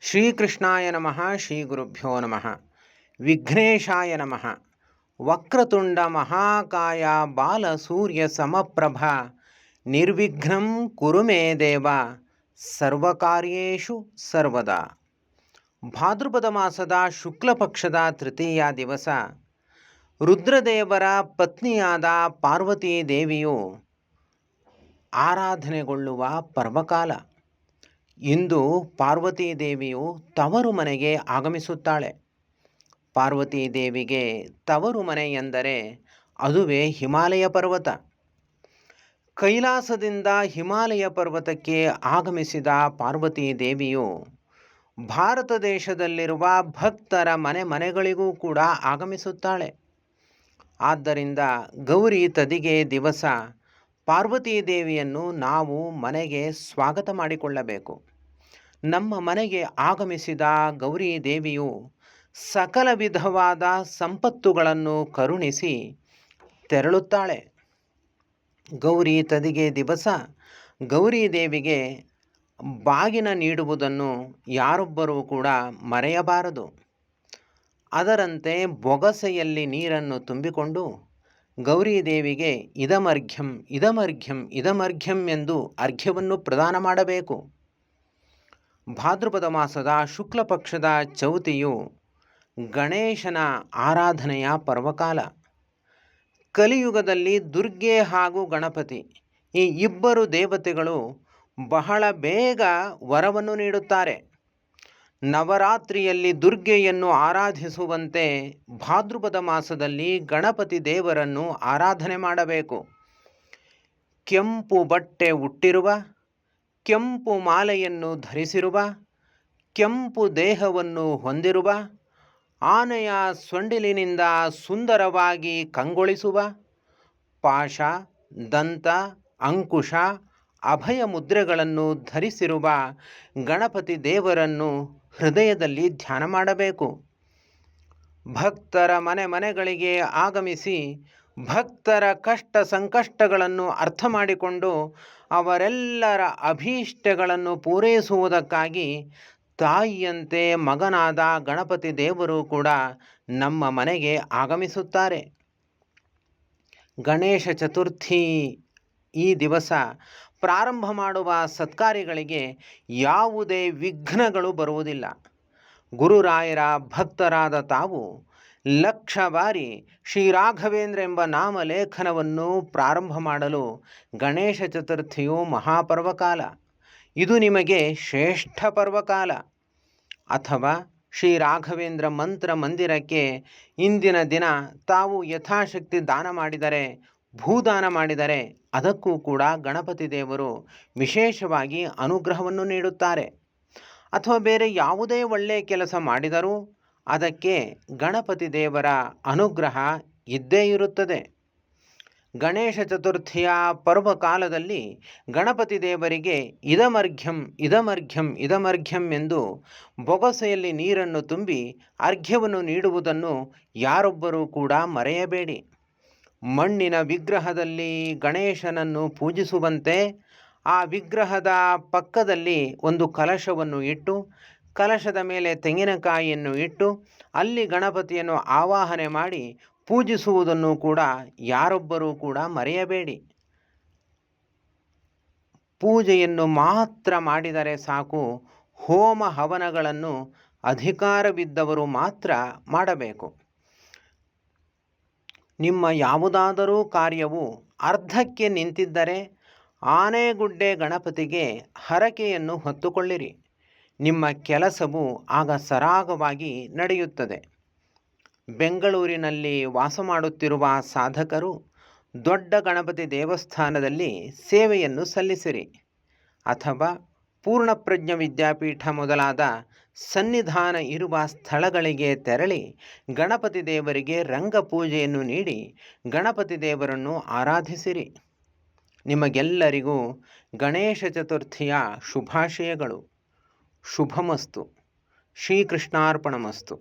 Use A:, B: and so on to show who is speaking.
A: ಶ್ರೀಕೃಷ್ಣಾಯ ನಮಃ ಶ್ರೀ ಗುರುಭ್ಯೋ ನಮಃ. ವಿಘ್ನೇಶಾಯ ನಮಃ. ವಕ್ರತುಂಡ ಮಹಾಕಾಯ ಬಾಲಸೂರ್ಯ ಸಮಪ್ರಭ. ನಿರ್ವಿಘ್ನಂ ಕುರು ಮೇ ದೇವ. ಸರ್ವಕಾರ್ಯು ಸರ್ವದಾ. ಭಾದ್ರಪದ ಮಾಸದ ಶುಕ್ಲ ಪಕ್ಷದ ತೃತೀಯ ದಿವಸ. ರುದ್ರದೇವರ ಪತ್ನಿಯಾದ ಪಾರ್ವತೀ ದೇವಿಯು ಆರಾಧನೆಗೊಳ್ಳುವ ಪರ್ವಕಾಲ. ಇಂದು ಪಾರ್ವತೀ ದೇವಿಯು ತವರು ಮನೆಗೆ ಆಗಮಿಸುತ್ತಾಳೆ. ಪಾರ್ವತೀ ದೇವಿಗೆ ತವರು ಮನೆ ಎಂದರೆ ಅದುವೇ ಹಿಮಾಲಯ ಪರ್ವತ. ಕೈಲಾಸದಿಂದ ಹಿಮಾಲಯ ಪರ್ವತಕ್ಕೆ ಆಗಮಿಸಿದ ಪಾರ್ವತೀ ದೇವಿಯು ಭಾರತ ದೇಶದಲ್ಲಿರುವ ಭಕ್ತರ ಮನೆ ಮನೆಗಳಿಗೂ ಕೂಡ ಆಗಮಿಸುತ್ತಾಳೆ. ಆದ್ದರಿಂದ ಗೌರಿ ತದಿಗೆ ದಿವಸ ಪಾರ್ವತೀ ದೇವಿಯನ್ನು ನಾವು ಮನೆಗೆ ಸ್ವಾಗತ ಮಾಡಿಕೊಳ್ಳಬೇಕು. ನಮ್ಮ ಮನೆಗೆ ಆಗಮಿಸಿದ ಗೌರಿ ದೇವಿಯು ಸಕಲ ವಿಧವಾದ ಸಂಪತ್ತುಗಳನ್ನು ಕರುಣಿಸಿ ತೆರಳುತ್ತಾಳೆ. ಗೌರಿ ತದಿಗೆ ದಿವಸ ಗೌರಿ ದೇವಿಗೆ ಬಾಗಿನ ನೀಡುವುದನ್ನು ಯಾರೊಬ್ಬರೂ ಕೂಡ ಮರೆಯಬಾರದು. ಅದರಂತೆ ಬೊಗಸೆಯಲ್ಲಿ ನೀರನ್ನು ತುಂಬಿಕೊಂಡು ಗೌರಿ ದೇವಿಗೆ ಇದಮರ್ಘ್ಯಂ ಇದಮರ್ಘ್ಯಂ ಇದಮರ್ಘ್ಯಂ ಎಂದು ಅರ್ಘ್ಯವನ್ನು ಪ್ರದಾನ ಮಾಡಬೇಕು. ಭಾದ್ರಪದ ಮಾಸದ ಶುಕ್ಲ ಪಕ್ಷದ ಚೌತಿಯು ಗಣೇಶನ ಆರಾಧನೆಯ ಪರ್ವಕಾಲ. ಕಲಿಯುಗದಲ್ಲಿ ದುರ್ಗೆ ಹಾಗೂ ಗಣಪತಿ ಈ ಇಬ್ಬರು ದೇವತೆಗಳು ಬಹಳ ಬೇಗ ವರವನ್ನು ನೀಡುತ್ತಾರೆ. ನವರಾತ್ರಿಯಲ್ಲಿ ದುರ್ಗೆಯನ್ನು ಆರಾಧಿಸುವಂತೆ ಭಾದ್ರಪದ ಮಾಸದಲ್ಲಿ ಗಣಪತಿ ದೇವರನ್ನು ಆರಾಧನೆ ಮಾಡಬೇಕು. ಕೆಂಪು ಬಟ್ಟೆ ಹುಟ್ಟಿರುವ ಕೆಂಪು ಮಾಲೆಯನ್ನು ಧರಿಸಿರುವ, ಕೆಂಪು ದೇಹವನ್ನು ಹೊಂದಿರುವ, ಆನೆಯ ಸೊಂಡಿಲಿನಿಂದ ಸುಂದರವಾಗಿ ಕಂಗೊಳಿಸುವ, ಪಾಶ, ದಂತ, ಅಂಕುಶ, ಅಭಯ ಮುದ್ರೆಗಳನ್ನು ಧರಿಸಿರುವ ಗಣಪತಿ ದೇವರನ್ನು ಹೃದಯದಲ್ಲಿ ಧ್ಯಾನ ಮಾಡಬೇಕು. ಭಕ್ತರ ಮನೆ ಮನೆಗಳಿಗೆ ಆಗಮಿಸಿ ಭಕ್ತರ ಕಷ್ಟ ಸಂಕಷ್ಟಗಳನ್ನು ಅರ್ಥ ಮಾಡಿಕೊಂಡು ಅವರೆಲ್ಲರ ಅಭೀಷ್ಟಗಳನ್ನು ಪೂರೈಸುವುದಕ್ಕಾಗಿ ತಾಯಿಯಂತೆ ಮಗನಾದ ಗಣಪತಿ ದೇವರು ಕೂಡ ನಮ್ಮ ಮನೆಗೆ ಆಗಮಿಸುತ್ತಾರೆ. ಗಣೇಶ ಚತುರ್ಥಿ ಈ ದಿವಸ ಪ್ರಾರಂಭ ಮಾಡುವ ಸತ್ಕಾರ್ಯಗಳಿಗೆ ಯಾವುದೇ ವಿಘ್ನಗಳು ಬರುವುದಿಲ್ಲ. ಗುರುರಾಯರ ಭಕ್ತರಾದ ತಾವು ಲಕ್ಷ ಬಾರಿ ಶ್ರೀರಾಘವೇಂದ್ರ ಎಂಬ ನಾಮಲೇಖನವನ್ನು ಪ್ರಾರಂಭ ಮಾಡಲು ಗಣೇಶ ಚತುರ್ಥಿಯು ಮಹಾಪರ್ವಕಾಲ. ಇದು ನಿಮಗೆ ಶ್ರೇಷ್ಠ ಪರ್ವಕಾಲ. ಅಥವಾ ಶ್ರೀ ರಾಘವೇಂದ್ರ ಮಂತ್ರ ಮಂದಿರಕ್ಕೆ ಇಂದಿನ ದಿನ ತಾವು ಯಥಾಶಕ್ತಿ ದಾನ ಮಾಡಿದರೆ, ಭೂದಾನ ಮಾಡಿದರೆ ಅದಕ್ಕೂ ಕೂಡ ಗಣಪತಿ ದೇವರು ವಿಶೇಷವಾಗಿ ಅನುಗ್ರಹವನ್ನು ನೀಡುತ್ತಾರೆ. ಅಥವಾ ಬೇರೆ ಯಾವುದೇ ಒಳ್ಳೆಯ ಕೆಲಸ ಮಾಡಿದರೂ ಅದಕ್ಕೆ ಗಣಪತಿ ದೇವರ ಅನುಗ್ರಹ ಇದ್ದೇ ಇರುತ್ತದೆ. ಗಣೇಶ ಚತುರ್ಥಿಯ ಪರ್ವಕಾಲದಲ್ಲಿ ಗಣಪತಿ ದೇವರಿಗೆ ಇದಮರ್ಘ್ಯಂ ಇದಮರ್ಘ್ಯಂ ಇದಮರ್ಘ್ಯಂ ಎಂದು ಬೊಗಸೆಯಲ್ಲಿ ನೀರನ್ನು ತುಂಬಿ ಅರ್ಘ್ಯವನ್ನು ನೀಡುವುದನ್ನು ಯಾರೊಬ್ಬರೂ ಕೂಡ ಮರೆಯಬೇಡಿ. ಮಣ್ಣಿನ ವಿಗ್ರಹದಲ್ಲಿ ಗಣೇಶನನ್ನು ಪೂಜಿಸುವಂತೆ ಆ ವಿಗ್ರಹದ ಪಕ್ಕದಲ್ಲಿ ಒಂದು ಕಲಶವನ್ನು ಇಟ್ಟು ಕಲಶದ ಮೇಲೆ ತೆಂಗಿನಕಾಯಿಯನ್ನು ಇಟ್ಟು ಅಲ್ಲಿ ಗಣಪತಿಯನ್ನು ಆವಾಹನೆ ಮಾಡಿ ಪೂಜಿಸುವುದನ್ನು ಕೂಡ ಯಾರೊಬ್ಬರೂ ಕೂಡ ಮರೆಯಬೇಡಿ. ಪೂಜೆಯನ್ನು ಮಾತ್ರ ಮಾಡಿದರೆ ಸಾಕು, ಹೋಮ ಹವನಗಳನ್ನು ಅಧಿಕಾರ ಬಿದ್ದವರು ಮಾತ್ರ ಮಾಡಬೇಕು. ನಿಮ್ಮ ಯಾವುದಾದರೂ ಕಾರ್ಯವು ಅರ್ಧಕ್ಕೆ ನಿಂತಿದ್ದರೆ ಆನೆಗುಡ್ಡೆ ಗಣಪತಿಗೆ ಹರಕೆಯನ್ನು ಹೊತ್ತುಕೊಳ್ಳಿರಿ. ನಿಮ್ಮ ಕೆಲಸವು ಆಗ ಸರಾಗವಾಗಿ ನಡೆಯುತ್ತದೆ. ಬೆಂಗಳೂರಿನಲ್ಲಿ ವಾಸ ಮಾಡುತ್ತಿರುವ ಸಾಧಕರು ದೊಡ್ಡ ಗಣಪತಿ ದೇವಸ್ಥಾನದಲ್ಲಿ ಸೇವೆಯನ್ನು ಸಲ್ಲಿಸಿರಿ. ಅಥವಾ ಪೂರ್ಣಪ್ರಜ್ಞ ವಿದ್ಯಾಪೀಠ ಮೊದಲಾದ ಸನ್ನಿಧಾನ ಇರುವ ಸ್ಥಳಗಳಿಗೆ ತೆರಳಿ ಗಣಪತಿ ದೇವರಿಗೆ ರಂಗ ಪೂಜೆಯನ್ನು ನೀಡಿ ಗಣಪತಿ ದೇವರನ್ನು ಆರಾಧಿಸಿರಿ. ನಿಮಗೆಲ್ಲರಿಗೂ ಗಣೇಶ ಚತುರ್ಥಿಯ ಶುಭಾಶಯಗಳು. ಶುಭಮಸ್ತು ಶ್ರೀಕೃಷ್ಣಾರ್ಪಣಮಸ್ತು